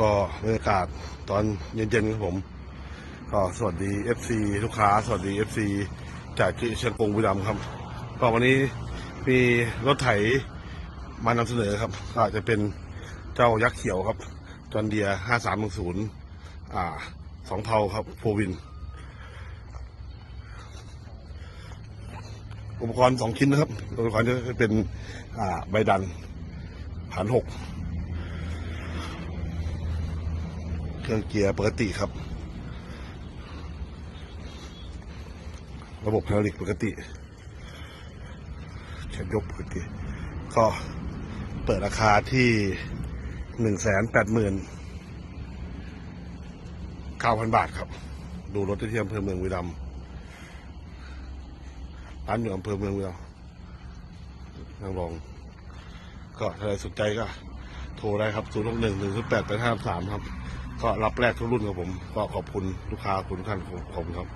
ก็บรรยากาศตอนเย็นๆครับผม ก็สวัสดี FC ลูกค้า สวัสดี FC จากที่เชียงกงบุรีรัมย์ครับ ก็วันนี้มีรถไถมานำเสนอครับก็จจะเป็นเจ้ายักษ์เขียวครับ จอนเดีย5310อ่าสองเผาครับโฟวิน อุปกรณ์สองชิ้นนะครับ อุปกรณ์จะเป็นอ่าใบดันผ่านหก เครื่องเกียร์ปกติครับ ระบบไฮดรอลิกปกติเช็ดยกปกติ ก็เปิดราคาที่หนึ่งแสนแปดหมื่นเก้าพันบาทครับ ดูรถที่อำเภอเมืองบุรีรัมย์ร้านอยู่อำเภอเมืองบุรีรัมนางรอง ก็ถ้าใครสนใจก็โทรได้ครับ 0 6 1 1 0 8 8 5 3 ครับ ก็รับแรกทุกรุ่นครับผม ก็ขอบคุณลูกค้าคุณท่านขอบคุณครับ